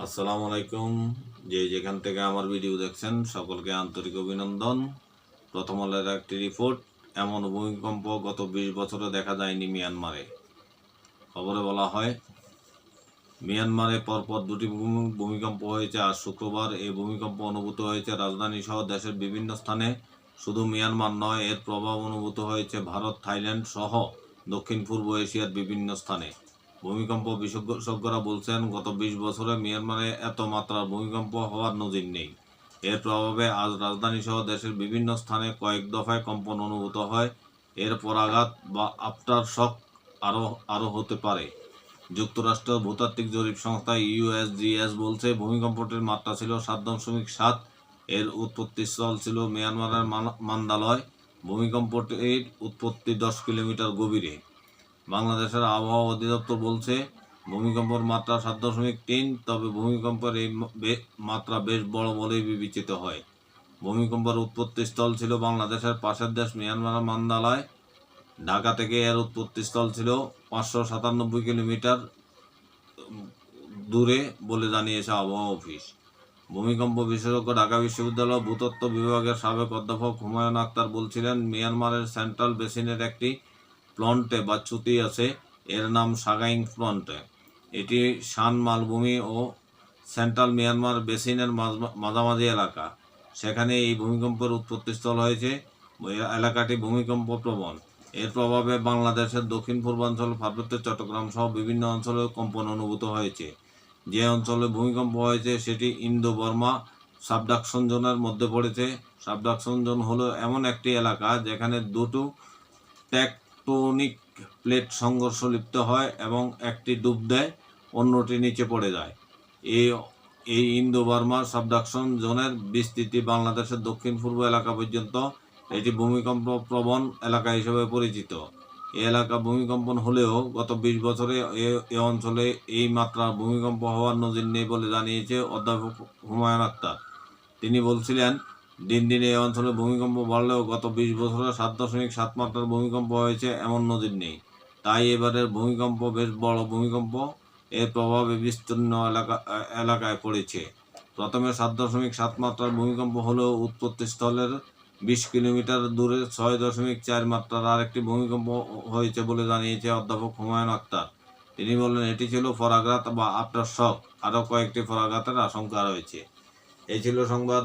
আসসালামু আলাইকুম। যে যেখান থেকে আমার ভিডিও দেখছেন, সকলকে আন্তরিক অভিনন্দন। প্রথম আলোর একটি রিপোর্ট এমন ভূমিকম্প গত বিশ বছরে দেখা যায়নি মিয়ানমারে। খবরে বলা হয়, মিয়ানমারে পরপর দুটি ভূমিকম্প হয়েছে আজ শুক্রবার। এই ভূমিকম্প অনুভূত হয়েছে রাজধানী সহ দেশের বিভিন্ন স্থানে। শুধু মিয়ানমার নয়, এর প্রভাব অনুভূত হয়েছে ভারত, থাইল্যান্ড সহ দক্ষিণ পূর্ব এশিয়ার বিভিন্ন স্থানে। ভূমিকম্প বিশেষজ্ঞরা বলছেন, গত বিশ বছরে মিয়ানমারে এত মাত্রার ভূমিকম্প হওয়ার নজির নেই। এর প্রভাবে আজ রাজধানী সহ দেশের বিভিন্ন স্থানে কয়েক দফায় কম্পন অনুভূত হয়। এর পরাঘাত বা আফটার শক আরও আরও হতে পারে। যুক্তরাষ্ট্র ভূতাত্ত্বিক জরিপ সংস্থা ইউএসজিএস বলছে, ভূমিকম্পটির মাত্রা ছিল সাত দশমিক সাত। এর উৎপত্তিস্থল ছিল মিয়ানমারের মান- মান্দালয়। ভূমিকম্পটির উৎপত্তি দশ কিলোমিটার গভীরে। বাংলাদেশের আবহাওয়া অধিদপ্তর বলছে, ভূমিকম্পর মাত্রা সাত দশমিক তিন, তবে ভূমিকম্পের এই মাত্রা বেশ বড় বলেই বিবেচিত হয়। ভূমিকম্পের উৎপত্তিস্থল ছিল বাংলাদেশের পাশের দেশ মিয়ানমার মান্দালয়। ঢাকা থেকে এর উৎপত্তিস্থল ছিল পাঁচশো সাতানব্বই কিলোমিটার দূরে বলে জানিয়েছে আবহাওয়া অফিস। ভূমিকম্প বিশেষজ্ঞ ঢাকা বিশ্ববিদ্যালয় ভূতত্ত্ব বিভাগের সাবেক অধ্যাপক হুমায়ুন আক্তার বলছিলেন, মিয়ানমারের সেন্ট্রাল বেসিনের একটি প্লন্টে বা চ্যুতি আছে, এর নাম সাগাইং প্লন্টে এটি শান মালভূমি ও সেন্ট্রাল মিয়ানমার বেসিনের মাঝ- মাঝামাঝি এলাকা। সেখানে এই ভূমিকম্পের উৎপত্তিস্থল হয়েছে। এলাকাটি ভূমিকম্প প্রবণ। এর প্রভাবে বাংলাদেশের দক্ষিণ পূর্বাঞ্চল পার্বত্য চট্টগ্রাম সহ বিভিন্ন অঞ্চলে কম্পন অনুভূত হয়েছে। যে অঞ্চলে ভূমিকম্প হয়েছে, সেটি ইন্দো বর্মা সাবডাকশন জোনের মধ্যে পড়েছে। সাবডাকশন জোন হলো এমন একটি এলাকা যেখানে দুটো টেকটোনিক প্লেট সংঘর্ষ লিপ্ত হয় এবং একটি ডুব দেয়, অন্যটি নিচে পড়ে যায়। এই এই ইন্দো বার্মা সাবডাকশন জোনের বিস্তৃতি বাংলাদেশের দক্ষিণ পূর্ব এলাকা পর্যন্ত এটি ভূমিকম্প প্রবণ এলাকা হিসেবে পরিচিত। এই এলাকা ভূমিকম্পন হলেও গত বিশ বছরে এ- এ অঞ্চলে এই মাত্রার ভূমিকম্প হওয়ার নজির নেই বলে জানিয়েছে অধ্যাপক হুমায়ুন আক্তার তিনি বলছিলেন দিন দিন এই অঞ্চলে ভূমিকম্প বাড়লেও গত বিশ বছরে সাত দশমিক সাত মাত্রার ভূমিকম্প হয়েছে এমন নজির নেই। তাই এবারের ভূমিকম্প বেশ বড় ভূমিকম্প। এর প্রভাবে বিস্তীর্ণ এলাকা, এলাকায় পড়েছে। প্রথমে সাত দশমিক সাত মাত্রার ভূমিকম্প হলেও উৎপত্তিস্থলের বিশ কিলোমিটার দূরে ছয় দশমিক চার মাত্রার আরেকটি ভূমিকম্প হয়েছে বলে জানিয়েছে অধ্যাপক হুমায়ুন আক্তার। তিনি বললেন, এটি ছিল ফরাঘাত বা আফটার শক। আরও কয়েকটি ফরাঘাতের আশঙ্কা রয়েছে। এই ছিল সংবাদ